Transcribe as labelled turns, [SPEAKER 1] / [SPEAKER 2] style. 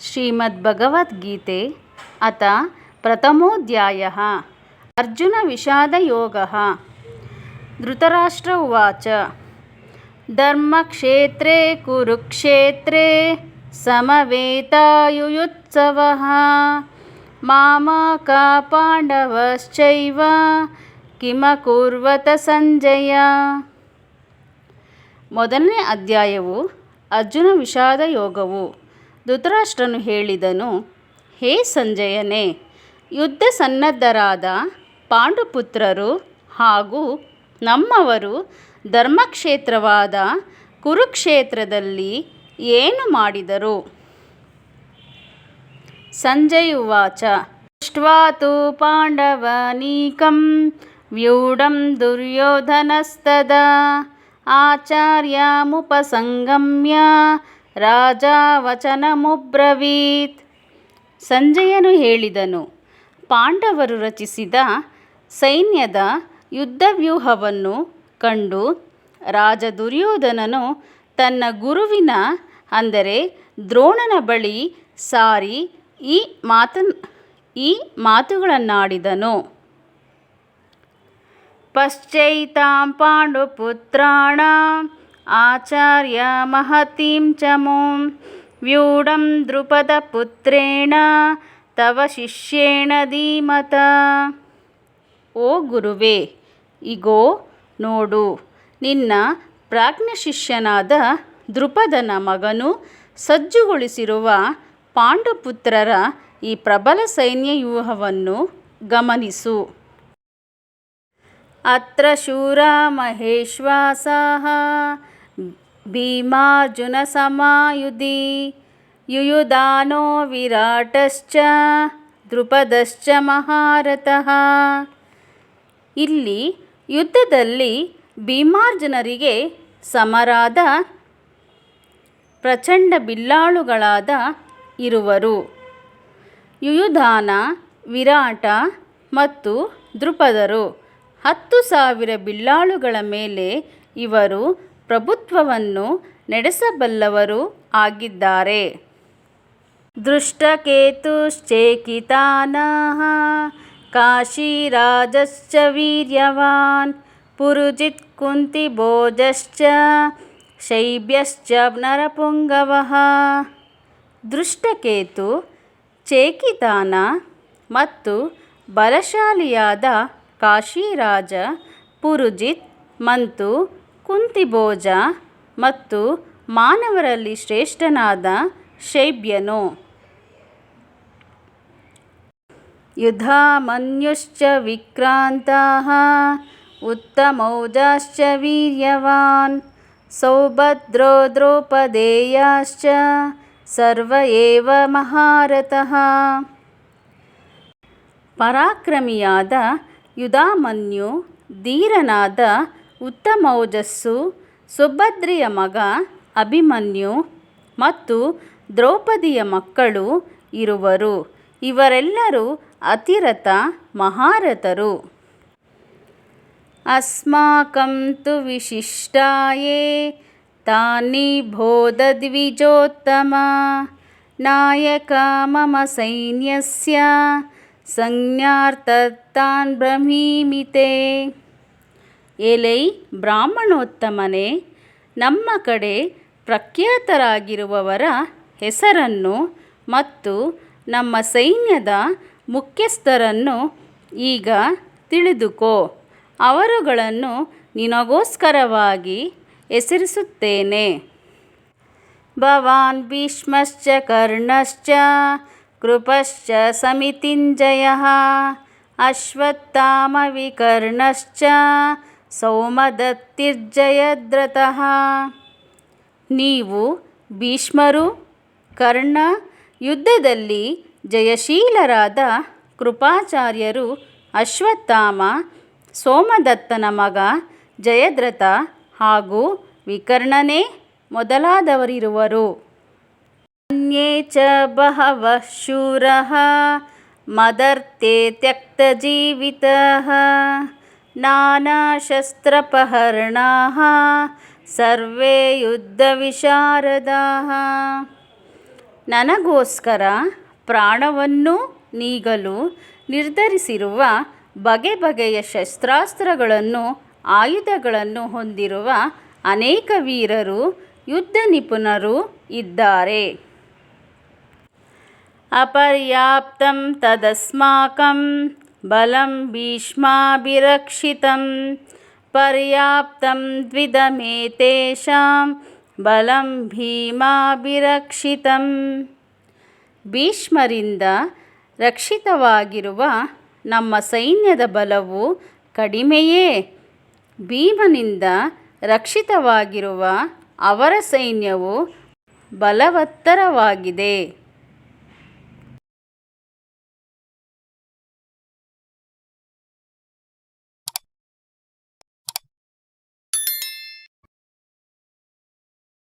[SPEAKER 1] श्रीमद्भगवद्गीते अथ प्रथमोऽध्यायः अर्जुनविषादयोगः धृतराष्ट्र उवाच धर्मक्षेत्रे कुरुक्षेत्रे समवेतायुयुत्सवः मामका पाण्डवश्चैव किमकुर्वत ಸಂಜಯ ಮೊದಲನೇ ಅಧ್ಯಾಯವು ಅರ್ಜುನ ವಿಷಾದ ಯೋಗವು ಧೃತರಾಷ್ಟ್ರನು ಹೇಳಿದನು, ಹೇ ಸಂಜಯನೇ, ಯುದ್ಧ ಸನ್ನದ್ಧರಾದ ಪಾಂಡುಪುತ್ರರು ಹಾಗೂ ನಮ್ಮವರು ಧರ್ಮಕ್ಷೇತ್ರವಾದ ಕುರುಕ್ಷೇತ್ರದಲ್ಲಿ ಏನು ಮಾಡಿದರು? ಸಂಜಯುವಾಚ ಉವಾಚ ದೃಷ್ಟ್ವಾ ತು ಪಾಂಡವನೀಕಂ ವ್ಯೂಢಂ ದುರ್ಯೋಧನಸ್ತದಾ, ಆಚಾರ್ಯಮುಪಸಂಗಮ್ಯ ರಾಜ ವಚನಮುಬ್ರವೀತ್ ಸಂಜಯನು ಹೇಳಿದನು, ಪಾಂಡವರು ರಚಿಸಿದ ಸೈನ್ಯದ ಯುದ್ಧವ್ಯೂಹವನ್ನು ಕಂಡು ರಾಜ ದುರ್ಯೋಧನನು ತನ್ನ ಗುರುವಿನ, ಅಂದರೆ ದ್ರೋಣನ ಬಳಿ ಸಾರಿ ಈ ಮಾತನ್ ಈ ಮಾತುಗಳನ್ನಾಡಿದನು. ಪಶ್ಚೈತಾಂ ಪಾಂಡುಪುತ್ರಾಣಾಂ ಆಚಾರ್ಯ ಮಹತೀಂ ಚಮೋ ವ್ಯೂಢಂ ದ್ರುಪದಪುತ್ರೇಣ ತವ ಶಿಷ್ಯೇಣ ಧೀಮತ ಓ ಗುರುವೇ ಇಗೋ ನೋಡು ನಿನ್ನ ಪ್ರಾಜ್ಞ ಶಿಷ್ಯನಾದ ದೃಪದನ ಮಗನು ಸಜ್ಜುಗೊಳಿಸಿರುವ ಪಾಂಡುಪುತ್ರರ ಈ ಪ್ರಬಲ ಸೈನ್ಯ ಸೈನ್ಯವ್ಯೂಹವನ್ನು ಗಮನಿಸು. ಅತ್ರ ಶೂರ ಮಹೇಶ್ವಾಸಾः ಭೀಮಾರ್ಜುನಸಮಾಯುಧಿ ಯುಯುಧಾನೋ ವಿರಾಟಶ್ಚ ದೃಪದಶ್ಚ ಮಹಾರಥಃ ಇಲ್ಲಿ ಯುದ್ಧದಲ್ಲಿ ಭೀಮಾರ್ಜುನರಿಗೆ ಸಮರಾದ ಪ್ರಚಂಡ ಬಿಲ್ಲಾಳುಗಳಾದ ಇರುವರು. ಯುಯುಧಾನ, ವಿರಾಟ ಮತ್ತು ದೃಪದರು ಹತ್ತು ಸಾವಿರ ಬಿಲ್ಲಾಳುಗಳ ಮೇಲೆ ಇವರು ಪ್ರಭುತ್ವವನ್ನು ನಡೆಸಬಲ್ಲವರು ಆಗಿದ್ದಾರೆ. ದೃಷ್ಟಕೇತುಶ್ಚೇಕಿತಾನಃ ಕಾಶೀರಾಜಶ್ಚ ವೀರ್ಯವಾನ್ ಪುರುಜಿತ್ ಕುಂತಿಭೋಜಶ್ಚ ಶೈಬ್ಯಶ್ಚ ನರಪುಂಗವಃ. ದೃಷ್ಟಕೇತು, ಚೇಕಿತಾನ ಮತ್ತು ಬಲಶಾಲಿಯಾದ ಕಾಶಿರಾಜ ಪುರುಜಿತ್ ಮತ್ತು ಕುಂತಿಭೋಜ ಮತ್ತು ಮಾನವರಲ್ಲಿ ಶ್ರೇಷ್ಠನಾದ ಶೈಬ್ಯನು. ಯುಧಾಮನ್ಯುಶ್ಚ ವಿಕ್ರಾಂತಃ ಉತ್ತಮೌಜಾಶ್ಚ ವೀರ್ಯವಾನ್ ಸೌಭದ್ರೋ ದ್ರೌಪದೇಯಾಶ್ಚ ಸರ್ವ ಏವ ಮಹಾರಥಃ ಪರಾಕ್ರಮಿಯಾದ ಯುಧಾಮನ್ಯು ಧೀರನಾದ ಉತ್ತಮೌಜಸ್ಸು ಸುಭದ್ರಿಯ ಮಗ, ಅಭಿಮನ್ಯು ಮತ್ತು ದ್ರೌಪದಿಯ ಮಕ್ಕಳು ಇರುವರು. ಇವರೆಲ್ಲರೂ ಅತಿರಥ ಮಹಾರಥರು. ಅಸ್ಮಾಕಂ ತು ವಿಶಿಷ್ಟಾಯೇ, ತಾನಿ ಬೋಧದ್ವಿಜೋತ್ತಮ ನಾಯಕ ಮಮ ಸೈನ್ಯಸ್ಯ ಸಂಜ್ಞಾರ್ಥತಾನ್ ಬ್ರಹ್ಮೀಮಿತೆ. ಎಲೈ ಬ್ರಾಹ್ಮಣೋತ್ತಮನೇ, ನಮ್ಮ ಕಡೆ ಪ್ರಖ್ಯಾತರಾಗಿರುವವರ ಹೆಸರನ್ನು ಮತ್ತು ನಮ್ಮ ಸೈನ್ಯದ ಮುಖ್ಯಸ್ಥರನ್ನು ಈಗ ತಿಳಿದುಕೋ, ಅವರುಗಳನ್ನು ನಿನಗೋಸ್ಕರವಾಗಿ ಹೆಸರಿಸುತ್ತೇನೆ. ಭವಾನ್ ಭೀಷ್ಮಶ್ಚ ಕರ್ಣಶ್ಚ ಕೃಪಶ್ಚ ಸಮಿತಿಂಜಯಃ ಅಶ್ವತ್ಥಾಮವಿಕರ್ಣಶ್ಚ ಸೌಮದತ್ತಿರ್ಜಯದ್ರಥಃ ನೀವು ಭೀಷ್ಮರು, ಕರ್ಣ, ಯುದ್ಧದಲ್ಲಿ ಜಯಶೀಲರಾದ ಕೃಪಾಚಾರ್ಯರು, ಅಶ್ವತ್ಥಾಮ, ಸೋಮದತ್ತನ ಮಗ ಜಯದ್ರಥ ಹಾಗೂ ವಿಕರ್ಣನೇ ಮೊದಲಾದವರಿರುವರು. ಅನ್ಯೇ ಚ ಬಹವಃ ಶೂರಃ, ಮದರ್ತೆ ತ್ಯಕ್ತಜೀವಿತಃ ನಾನಾಶಸ್ತ್ರಪಹರ್ಣಾः, ಸರ್ವೇ ಯುದ್ಧವಿಶಾರದಾः. ನನಗೋಸ್ಕರ ಪ್ರಾಣವನ್ನು ನೀಗಲು ನಿರ್ಧರಿಸಿರುವ ಬಗೆ ಬಗೆಯ ಶಸ್ತ್ರಾಸ್ತ್ರಗಳನ್ನು, ಆಯುಧಗಳನ್ನು ಹೊಂದಿರುವ ಅನೇಕ ವೀರರು, ಯುದ್ಧ ನಿಪುಣರು ಇದ್ದಾರೆ. ಅಪರ್ಯಾಪ್ತಂ ತದಸ್ಮಾಕಂ ಬಲಂ ಭೀಷ್ಮಾಭಿರಕ್ಷಿತಂ ಪರ್ಯಾಪ್ತಂ ದ್ವಿಧಮೇತೇಷಾಂ ಬಲಂ ಭೀಮಾಭಿರಕ್ಷಿತಂ ಭೀಷ್ಮರಿಂದ ರಕ್ಷಿತವಾಗಿರುವ ನಮ್ಮ ಸೈನ್ಯದ ಬಲವು ಕಡಿಮೆಯೇ? ಭೀಮನಿಂದ ರಕ್ಷಿತವಾಗಿರುವ ಅವರ ಸೈನ್ಯವು ಬಲವತ್ತರವಾಗಿದೆ.